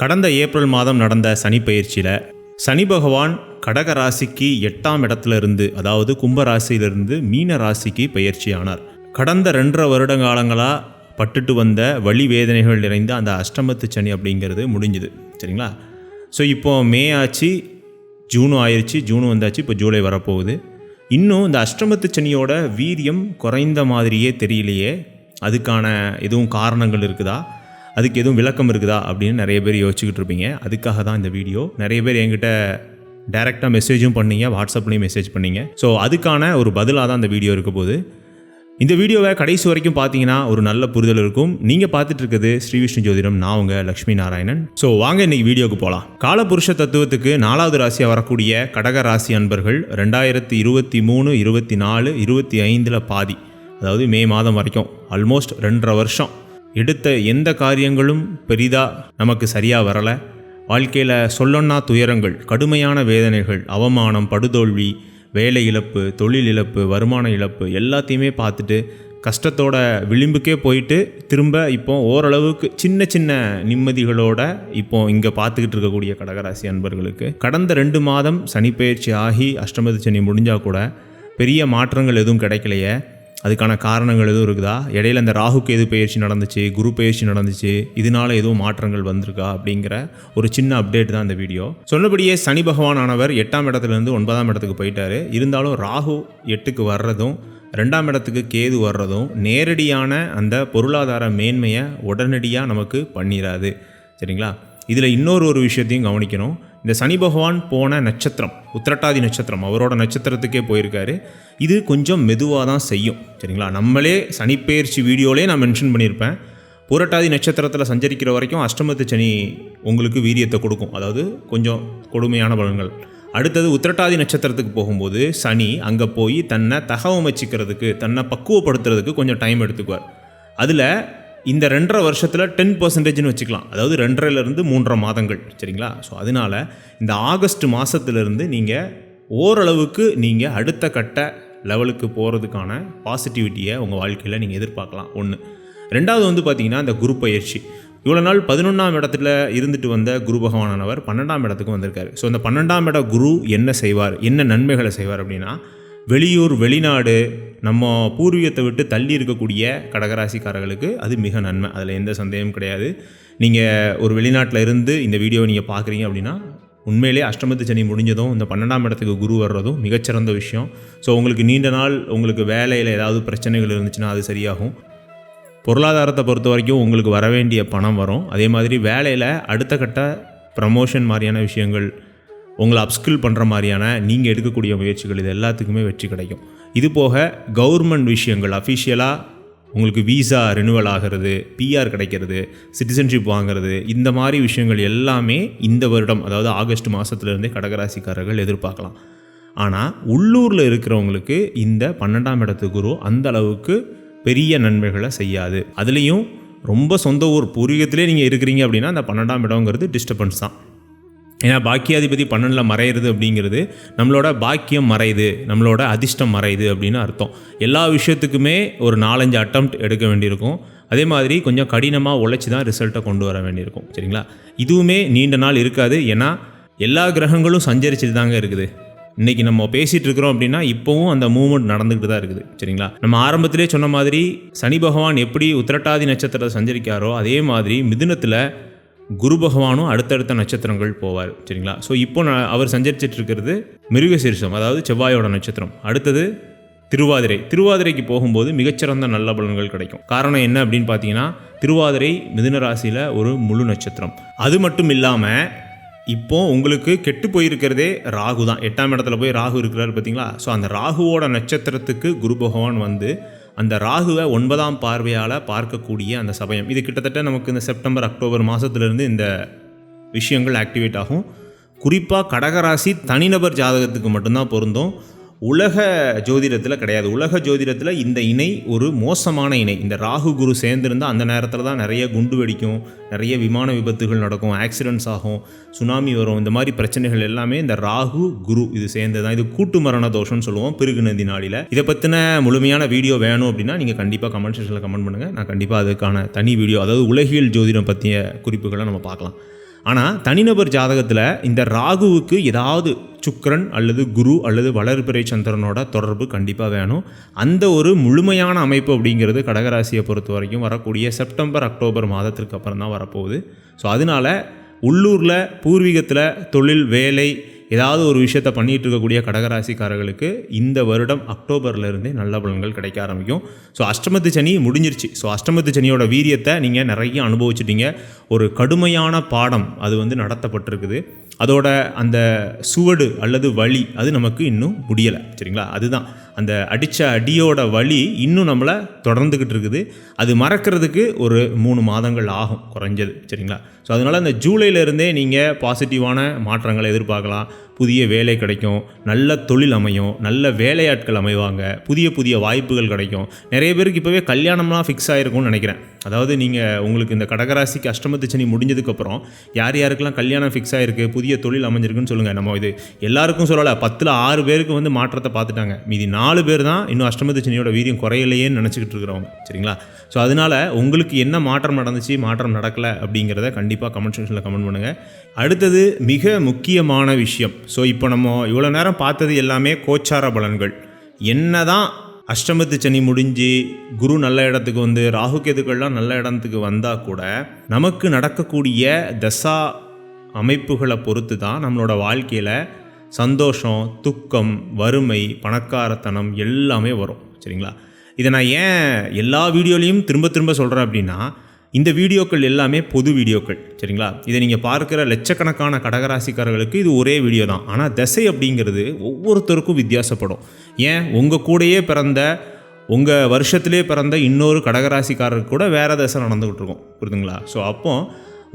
கடந்த ஏப்ரல் மாதம் நடந்த சனி பயிற்சியில் சனி பகவான் கடக ராசிக்கு எட்டாம் இடத்துல இருந்து அதாவது கும்ப ராசியிலிருந்து மீன ராசிக்கு பயிற்சியானார் கடந்த ரெண்டரை வருட காலங்களாக பட்டுட்டு வந்த வழி வேதனைகள் நிறைந்த அந்த அஷ்டமத்து சனி அப்படிங்கிறது முடிஞ்சுது. சரிங்களா? ஸோ இப்போ மே ஆச்சு ஜூனும் ஆயிடுச்சு ஜூனும் வந்தாச்சு இப்போ ஜூலை வரப்போகுது. இன்னும் இந்த அஷ்டமத்து சனியோட வீரியம் குறைந்த மாதிரியே தெரியலையே. அதுக்கான எதுவும் காரணங்கள் இருக்குதா? அதுக்கு எதுவும் விளக்கம் இருக்குதா அப்படின்னு நிறைய பேர் யோசிச்சுக்கிட்டு இருப்பீங்க. அதுக்காக தான் இந்த வீடியோ. நிறைய பேர் என்கிட்ட டைரெக்டாக மெசேஜும் பண்ணீங்க வாட்ஸ்அப்லேயும் மெசேஜ் பண்ணீங்க. ஸோ அதுக்கான ஒரு பதிலாக தான் இந்த வீடியோ இருக்க போகுது. இந்த வீடியோவை கடைசி வரைக்கும் பார்த்தீங்கன்னா ஒரு நல்ல புரிதல் இருக்கும். நீங்கள் பார்த்துட்டு இருக்கிறது ஸ்ரீ விஷ்ணு ஜோதிடம் நான் உங்கள் லக்ஷ்மி நாராயணன். ஸோ வாங்க இன்னைக்கு வீடியோக்கு போகலாம் காலபுருஷ தத்துவத்துக்கு நாலாவது ராசியாக வரக்கூடிய கடக ராசி அன்பர்கள் ரெண்டாயிரத்தி இருபத்தி மூணு இருபத்தி நாலு இருபத்தி ஐந்தில் பாதி. அதாவது மே மாதம் வரைக்கும் ஆல்மோஸ்ட் ரெண்டரை வருஷம். எடுத்த எந்த காரியங்களும் பெரிதாக நமக்கு சரியாக வரலை. வாழ்க்கையில் சொல்லொன்னா துயரங்கள் கடுமையான வேதனைகள் அவமானம் படுதோல்வி வேலை இழப்பு தொழில் இழப்பு வருமான இழப்பு எல்லாத்தையுமே பார்த்துட்டு கஷ்டத்தோட விளிம்புக்கே போயிட்டு திரும்ப இப்போ ஓரளவுக்கு சின்ன சின்ன நிம்மதிகளோட இப்போ இங்கே பார்த்துக்கிட்டு இருக்கக்கூடிய கடகராசி அன்பர்களுக்கு. கடந்த ரெண்டு மாதம் சனிப்பெயர்ச்சி ஆகி அஷ்டமதி சனி முடிஞ்சால் கூட பெரிய மாற்றங்கள் எதுவும் கிடைக்கலையே. அதுக்கான காரணங்கள் எதுவும் இருக்குதா? இடையில இந்த ராகு எது பயிற்சி நடந்துச்சு குரு பயிற்சி நடந்துச்சு இதனால எதுவும் மாற்றங்கள் வந்திருக்கா? அப்படிங்கிற ஒரு சின்ன அப்டேட் தான் இந்த வீடியோ சொன்னபடியே சனி பகவான் ஆனவர் எட்டாம் இடத்துலேருந்து ஒன்பதாம் இடத்துக்கு போயிட்டாரு. இருந்தாலும் ராகு எட்டுக்கு வர்றதும் ரெண்டாம் இடத்துக்கு கேது வர்றதும் நேரடியான அந்த பொருளாதார மேன்மையை உடனடியாக நமக்கு பண்ணிடாது சரிங்களா? இதில் இன்னொரு ஒரு விஷயத்தையும் கவனிக்கணும். இந்த சனி பகவான் போன நட்சத்திரம் உத்திரட்டாதி நட்சத்திரம் அவரோட நட்சத்திரத்துக்கே போயிருக்காரு. இது கொஞ்சம் மெதுவாக தான் செய்யும். சரிங்களா? நம்மளே சனிப்பெயர்ச்சி வீடியோலே நான் மென்ஷன் பண்ணியிருப்பேன். புரட்டாதி நட்சத்திரத்தில் சஞ்சரிக்கிற வரைக்கும் அஷ்டமத்து சனி உங்களுக்கு வீரியத்தை கொடுக்கும். அதாவது கொஞ்சம் கொடுமையான பலன்கள். அடுத்தது உத்திரட்டாதி நட்சத்திரத்துக்கு போகும்போது சனி அங்கே போய் தன்னை தகவமைச்சிக்கிறதுக்கு தன்னை பக்குவப்படுத்துறதுக்கு கொஞ்சம் டைம் எடுத்துக்குவார். அதில் இந்த ரெண்டரை வருஷத்தில் டென் பர்சன்டேஜ்னு வச்சுக்கலாம். அதாவது ரெண்டரைலேருந்து மூன்றரை மாதங்கள் சரிங்களா? ஸோ அதனால் இந்த ஆகஸ்ட் மாதத்துலேருந்து நீங்கள் ஓரளவுக்கு நீங்கள் அடுத்த கட்ட லெவலுக்கு போகிறதுக்கான பாசிட்டிவிட்டியை உங்கள் வாழ்க்கையில் நீங்கள் எதிர்பார்க்கலாம். ஒன்று ரெண்டாவது வந்து பார்த்தீங்கன்னா இந்த குரு பயிற்சி. இவ்வளோ நாள் பதினொன்றாம் இடத்துல இருந்துட்டு வந்த குரு பகவானவர் பன்னெண்டாம் இடத்துக்கு வந்திருக்காரு. ஸோ அந்த பன்னெண்டாம் இட குரு என்ன செய்வார்? என்ன நன்மைகளை செய்வார் அப்படின்னா வெளியூர் வெளிநாடு நம்ம பூர்வீகத்தை விட்டு தள்ளி இருக்கக்கூடிய கடகராசிக்காரர்களுக்கு அது மிக நன்மை. அதில் எந்த சந்தேகமும் கிடையாது. நீங்கள் ஒரு வெளிநாட்டில் இருந்து இந்த வீடியோவை நீங்கள் பார்க்குறீங்க அப்படின்னா உண்மையிலே அஷ்டமத்து சனி முடிஞ்சதும் இந்த பன்னெண்டாம் இடத்துக்கு குரு வர்றதும் மிகச்சிறந்த விஷயம். ஸோ உங்களுக்கு நீண்ட நாள் உங்களுக்கு வேலையில் ஏதாவது பிரச்சனைகள் இருந்துச்சுன்னா அது சரியாகும். பொருளாதாரத்தை பொறுத்த வரைக்கும் உங்களுக்கு வர வேண்டிய பணம் வரும். அதே மாதிரி வேலையில் அடுத்த கட்ட ப்ரமோஷன் மாதிரியான விஷயங்கள் உங்களை அப்ஸ்கில் பண்ணுற மாதிரியான நீங்கள் எடுக்கக்கூடிய முயற்சிகள் இது எல்லாத்துக்குமே வெற்றி கிடைக்கும். இது போக கவர்மெண்ட் விஷயங்கள் அஃபிஷியலாக உங்களுக்கு வீசா ரினுவல் ஆகிறது பிஆர் கிடைக்கிறது சிட்டிசன்ஷிப் வாங்குறது இந்த மாதிரி விஷயங்கள் எல்லாமே இந்த வருடம் அதாவது ஆகஸ்ட் மாதத்துலேருந்தே கடகராசிக்காரர்கள் எதிர்பார்க்கலாம். ஆனால் உள்ளூரில் இருக்கிறவங்களுக்கு இந்த பன்னெண்டாம் இடத்து குரு அந்த அளவுக்கு பெரிய நன்மைகளை செய்யாது. அதுலேயும் ரொம்ப சொந்த ஊர் பூர்வீகத்திலே நீங்கள் இருக்கிறீங்க அப்படின்னா அந்த பன்னெண்டாம் இடங்கிறது டிஸ்டர்பன்ஸ் தான். ஏன்னா பாக்கியாதிபதி பன்னெண்டில் மறையிறது அப்படிங்கிறது நம்மளோட பாக்கியம் மறையுது நம்மளோட அதிர்ஷ்டம் மறையுது அப்படின்னு அர்த்தம். எல்லா விஷயத்துக்குமே ஒரு நாலஞ்சு அட்டம் எடுக்க வேண்டியிருக்கும். அதே மாதிரி கொஞ்சம் கடினமாக உழைச்சி தான் ரிசல்ட்டை கொண்டு வர வேண்டியிருக்கும். சரிங்களா? இதுவுமே நீண்ட நாள் இருக்காது. ஏன்னா எல்லா கிரகங்களும் சஞ்சரிச்சுட்டு தாங்க இருக்குது. இன்றைக்கி நம்ம பேசிகிட்டு இருக்கிறோம் அப்படின்னா இப்போவும் அந்த மூவ்மெண்ட் நடந்துக்கிட்டு தான் இருக்குது. சரிங்களா? நம்ம ஆரம்பத்திலே சொன்ன மாதிரி சனி பகவான் எப்படி உத்திரட்டாதி நட்சத்திரத்தை சஞ்சரிக்காரோ அதே மாதிரி மிதுனத்தில் குரு பகவானும் அடுத்தடுத்த நட்சத்திரங்கள் போவார் சரிங்களா? ஸோ இப்போ நான் அவர் சஞ்சரிச்சிட்டு இருக்கிறது மிருகசீரிஷம் அதாவது செவ்வாயோட நட்சத்திரம். அடுத்தது திருவாதிரை. திருவாதிரைக்கு போகும்போது மிகச்சிறந்த நல்ல பலன்கள் கிடைக்கும். காரணம் என்ன அப்படின்னு பார்த்தீங்கன்னா திருவாதிரை மிதுன ராசியில் ஒரு முழு நட்சத்திரம். அது மட்டும் இல்லாமல் இப்போ உங்களுக்கு கெட்டு போயிருக்கிறதே ராகு தான். எட்டாம் இடத்துல போய் ராகு இருக்கிறாரு பார்த்தீங்களா ஸோ அந்த ராகுவோட நட்சத்திரத்துக்கு குரு பகவான் வந்து அந்த ராகுவை ஒன்பதாம் பார்வையால் பார்க்கக்கூடிய அந்த சமயம் இது கிட்டத்தட்ட நமக்கு இந்த செப்டம்பர் அக்டோபர் மாதத்துலேருந்து இந்த விஷயங்கள் ஆக்டிவேட் ஆகும். குறிப்பாக கடகராசி தனிநபர் ஜாதகத்துக்கு மட்டும்தான் பொருந்தும். உலக ஜோதிடத்தில் கிடையாது. உலக ஜோதிடத்தில் இந்த இணை ஒரு மோசமான இணை. இந்த ராகு குரு சேர்ந்திருந்தால் அந்த நேரத்தில் தான் நிறைய குண்டு வெடிக்கும் நிறைய விமான விபத்துகள் நடக்கும் ஆக்சிடென்ட்ஸ் ஆகும் சுனாமி வரும் இந்த மாதிரி பிரச்சனைகள் எல்லாமே இந்த ராகு குரு இது சேர்ந்து தான் இது கூட்டு மரண தோஷம்னு சொல்லுவோம் பிறகு நதி நாளில். இதை பற்றின முழுமையான வீடியோ வேணும் அப்படின்னா நீங்கள் கண்டிப்பாக கமெண்ட் செக்ஷனில் கமெண்ட் பண்ணுங்கள் நான் கண்டிப்பாக அதுக்கான தனி வீடியோ அதாவது உலகியல் ஜோதிடம் பற்றிய குறிப்புகளை நம்ம பார்க்கலாம். ஆனால் தனிநபர் ஜாதகத்தில் இந்த ராகுவுக்கு ஏதாவது சுக்கரன் அல்லது குரு அல்லது வளர்பிறை சந்திரனோட தொடர்பு கண்டிப்பாக வேணும். அந்த ஒரு முழுமையான அமைப்பு அப்படிங்கிறது கடகராசியை பொறுத்த வரைக்கும் வரக்கூடிய செப்டம்பர் அக்டோபர் மாதத்திற்கு அப்புறம் தான் வரப்போகுது. ஸோ அதனால் உள்ளூரில் பூர்வீகத்தில் தொழில் வேலை ஏதாவது ஒரு விஷயத்த பண்ணிகிட்டு இருக்கக்கூடிய கடகராசிக்காரர்களுக்கு இந்த வருடம் அக்டோபர்லேருந்தே நல்ல பலன்கள் கிடைக்க ஆரம்பிக்கும். ஸோ அஷ்டமத்து சனி முடிஞ்சிருச்சு. ஸோ அஷ்டமத்து சனியோட வீரியத்தை நீங்கள் நிறைய அனுபவிச்சிட்டீங்க. ஒரு கடுமையான பாடம் அது வந்து நடத்தப்பட்டிருக்குது. அதோட அந்த சுவடு அல்லது வலி அது நமக்கு இன்னும் முடியலை. சரிங்களா? அதுதான். அந்த அடித்த அடியோட வலி இன்னும் நம்மளை தொடர்ந்துக்கிட்டு இருக்குது. அது மறக்கிறதுக்கு ஒரு மூணு மாதங்கள் ஆகும் குறைஞ்சது. சரிங்களா? ஸோ அதனால் அந்த ஜூலையிலேருந்தே நீங்கள் பாசிட்டிவான மாற்றங்களை எதிர்பார்க்கலாம். புதிய வேலை கிடைக்கும் நல்ல தொழில் அமையும் நல்ல வேலையாட்கள் அமைவாங்க புதிய புதிய வாய்ப்புகள் கிடைக்கும். நிறைய பேருக்கு இப்போவே கல்யாணம்லாம் ஃபிக்ஸ் ஆகிருக்கும்னு நினைக்கிறேன். அதாவது நீங்கள் உங்களுக்கு இந்த கடகராசிக்கு அஷ்டமத்து சனி முடிஞ்சதுக்கப்புறம் யார் யாருக்கெல்லாம் கல்யாணம் ஃபிக்ஸ் ஆகிருக்கு புதிய தொழில் அமைஞ்சிருக்குன்னு சொல்லுங்கள் நம்ம இது எல்லாருக்கும் சொல்லலை பத்தில் ஆறு பேருக்கு வந்து மாற்றத்தை பார்த்துட்டாங்க. மீதி நாலு பேர் தான் இன்னும் அஷ்டமத்து சனியோட வீரியம் குறையலையேன்னு நினச்சிக்கிட்டு இருக்கிறவங்க. சரிங்களா? ஸோ அதனால் உங்களுக்கு என்ன மாற்றம் நடந்துச்சு மாற்றம் நடக்கலை அப்படிங்கிறத கண்டிப்பாக கமெண்ட் செக்ஷனில் கமெண்ட் பண்ணுங்கள் அடுத்தது மிக முக்கியமான விஷயம். ஸோ இப்போ நம்ம இவ்வளோ நேரம் பார்த்தது எல்லாமே கோச்சார பலன்கள். என்ன தான் அஷ்டமத்து சனி முடிஞ்சு குரு நல்ல இடத்துக்கு வந்து ராகு கேதுக்கள்லாம் நல்ல இடத்துக்கு வந்தால் கூட நமக்கு நடக்கக்கூடிய தசா அமைப்புகளை பொறுத்து தான் நம்மளோட வாழ்க்கையில் சந்தோஷம் துக்கம் வறுமை பணக்காரத்தனம் எல்லாமே வரும். சரிங்களா? இதை நான் ஏன் எல்லா வீடியோலையும் திரும்ப திரும்ப சொல்கிறேன் அப்படின்னா இந்த வீடியோக்கள் எல்லாமே பொது வீடியோக்கள் சரிங்களா? இதை நீங்கள் பார்க்குற லட்சக்கணக்கான கடகராசிக்காரர்களுக்கு இது ஒரே வீடியோ தான். ஆனால் தசை அப்படிங்கிறது ஒவ்வொருத்தருக்கும் வித்தியாசப்படும். ஏன்? உங்கள் கூடயே பிறந்த உங்கள் வருஷத்திலே பிறந்த இன்னொரு கடகராசிக்காரருக்கு கூட வேறு தசை நடந்துக்கிட்டு இருக்கும். புரியுதுங்களா? ஸோ அப்போ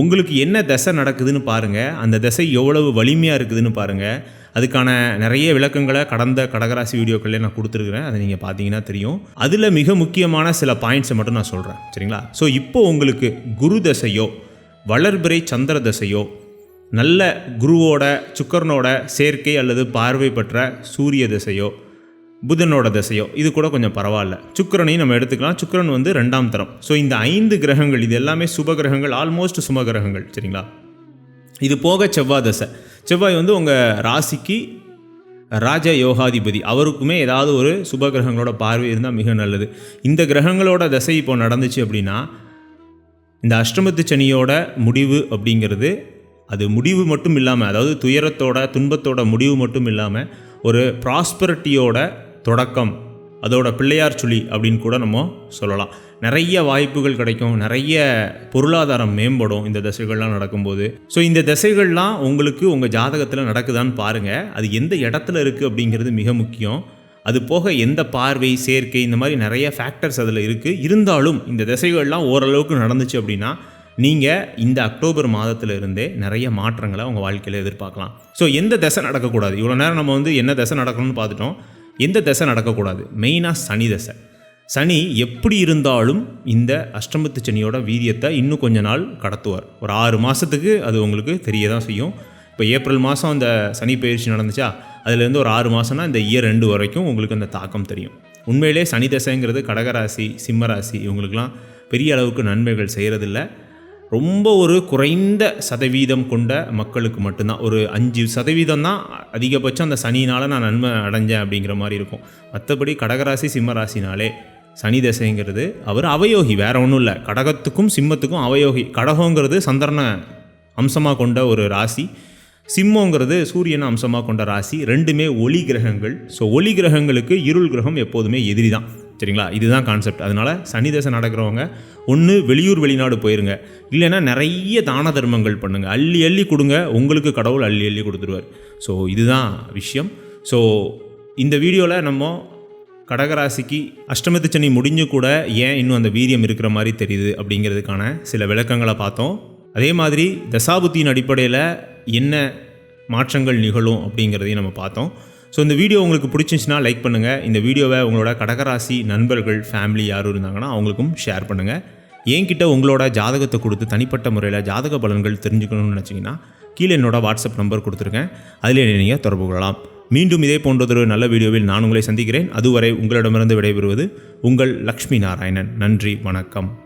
உங்களுக்கு என்ன தசை நடக்குதுன்னு பாருங்கள் அந்த தசை எவ்வளவு வலிமையாக இருக்குதுன்னு பாருங்கள் அதுக்கான நிறைய விளக்கங்களை கடந்த கடகராசி வீடியோக்களில் நான் கொடுத்துருக்குறேன். அதை நீங்கள் பார்த்தீங்கன்னா தெரியும். அதில் மிக முக்கியமான சில பாயிண்ட்ஸை மட்டும் நான் சொல்கிறேன் சரிங்களா? ஸோ இப்போ உங்களுக்கு குரு தசையோ வளர்பிறை சந்திர தசையோ நல்ல குருவோட சுக்கரனோட சேர்க்கை அல்லது பார்வை பெற்ற சூரிய தசையோ புதனோட தசையோ இது கூட கொஞ்சம் பரவாயில்ல. சுக்கரனையும் நம்ம எடுத்துக்கலாம். சுக்கரன் வந்து ரெண்டாம் தரம். ஸோ இந்த ஐந்து கிரகங்கள் இது எல்லாமே சுப கிரகங்கள் ஆல்மோஸ்ட் சும கிரகங்கள். சரிங்களா? இது போக செவ்வாய் தசை. செவ்வாய் வந்து உங்கள் ராசிக்கு ராஜ யோகாதிபதி. அவருக்குமே ஏதாவது ஒரு சுப கிரகங்களோட பார்வை இருந்தால் மிக நல்லது. இந்த கிரகங்களோட தசை இப்போ நடந்துச்சு அப்படின்னா இந்த அஷ்டமத்து சனியோட முடிவு அப்படிங்கிறது அது முடிவு மட்டும் இல்லாமல் அதாவது துயரத்தோட துன்பத்தோட முடிவு மட்டும் இல்லாமல் ஒரு ப்ராஸ்பரிட்டியோட தொடக்கம் அதோட பிள்ளையார் சுழி அப்படின்னு கூட நம்ம சொல்லலாம். நிறைய வாய்ப்புகள் கிடைக்கும் நிறைய பொருளாதாரம் மேம்படும் இந்த தசைகள்லாம் நடக்கும்போது. ஸோ இந்த தசைகள்லாம் உங்களுக்கு உங்கள் ஜாதகத்தில் நடக்குதான்னு பாருங்கள் அது எந்த இடத்துல இருக்குது அப்படிங்கிறது மிக முக்கியம். அது போக எந்த பார்வை சேர்க்கை இந்த மாதிரி நிறைய ஃபேக்டர்ஸ் அதில் இருக்குது இருந்தாலும் இந்த திசைகள்லாம் ஓரளவுக்கு நடந்துச்சு அப்படின்னா நீங்கள் இந்த அக்டோபர் மாதத்தில் இருந்தே நிறைய மாற்றங்களை உங்கள் வாழ்க்கையில் எதிர்பார்க்கலாம். ஸோ எந்த திசை நடக்கக்கூடாது? இவ்வளோ நேரம் நம்ம வந்து என்ன திசை நடக்கணும்னு பார்த்துட்டோம். எந்த திசை நடக்கக்கூடாது? மெயினாக சனி தசை. சனி எப்படி இருந்தாலும் இந்த அஷ்டமத்து சனியோட வீரியத்தை இன்னும் கொஞ்ச நாள் கடத்துவார். ஒரு ஆறு மாதத்துக்கு அது உங்களுக்கு தெரிய தான் செய்யும். இப்போ ஏப்ரல் மாதம் அந்த சனி பயிற்சி நடந்துச்சா அதுலேருந்து ஒரு ஆறு மாதம்னா இந்த இயர் ரெண்டு வரைக்கும் உங்களுக்கு அந்த தாக்கம் தெரியும். உண்மையிலே சனி தசைங்கிறது கடகராசி சிம்மராசி இவங்களுக்கெல்லாம் பெரிய அளவுக்கு நன்மைகள் செய்கிறதில்ல ரொம்ப ஒரு குறைந்த சதவீதம் கொண்ட மக்களுக்கு மட்டும்தான். ஒரு அஞ்சு சதவீதம் தான் அதிகபட்சம் அந்த சனினால் நான் நன்மை அடைஞ்சேன் அப்படிங்கிற மாதிரி இருக்கும். மற்றபடி கடகராசி சிம்மராசினாலே சனி தசைங்கிறது அவர் அவயோகி வேற ஒன்றும் இல்லை. கடகத்துக்கும் சிம்மத்துக்கும் அவயோகி. கடகங்கிறது சந்திரனை அம்சமாக கொண்ட ஒரு ராசி. சிம்மங்கிறது சூரியனை அம்சமாக கொண்ட ராசி. ரெண்டுமே ஒளி கிரகங்கள். ஸோ ஒளி கிரகங்களுக்கு இருள் கிரகம் எப்போதுமே எதிரி தான். சரிங்களா? இதுதான் கான்செப்ட் அதனால் சனி தசை நடக்கிறவங்க ஒன்று வெளியூர் வெளிநாடு போயிருங்க. இல்லைன்னா நிறைய தான தர்மங்கள் பண்ணுங்கள் அள்ளி அள்ளி கொடுங்க. உங்களுக்கு கடவுள் அள்ளி அள்ளி கொடுத்துருவார். ஸோ இதுதான் விஷயம். ஸோ இந்த வீடியோவில் நம்ம கடகராசிக்கு அஷ்டமத்து சனி முடிஞ்சு கூட ஏன் இன்னும் அந்த வீரியம் இருக்கிற மாதிரி தெரியுது அப்படிங்கிறதுக்கான சில விளக்கங்களை பார்த்தோம். அதே மாதிரி தசாபுத்தியின் அடிப்படையில் என்ன மாற்றங்கள் நிகழும் அப்படிங்கிறதையும் நம்ம பார்த்தோம். ஸோ இந்த வீடியோ உங்களுக்கு பிடிச்சிருந்துச்சுன்னா லைக் பண்ணுங்கள் இந்த வீடியோவை உங்களோட கடகராசி நண்பர்கள் ஃபேமிலி யாரும் இருந்தாங்கன்னா அவங்களுக்கும் ஷேர் பண்ணுங்கள் என்கிட்ட உங்களோட ஜாதகத்தை கொடுத்து தனிப்பட்ட முறையில் ஜாதக பலன்கள் தெரிஞ்சுக்கணும்னு நினச்சிங்கன்னா கீழே என்னோட வாட்ஸ்அப் நம்பர் கொடுத்துருக்கேன். அதில் நீங்கள் தொடர்பு கொள்ளலாம். மீண்டும் இதே போன்றதொரு நல்ல வீடியோவில் நான் உங்களை சந்திக்கிறேன். அதுவரை உங்களிடமிருந்து விடைபெறுவது உங்கள் லக்ஷ்மி நாராயணன். நன்றி வணக்கம்.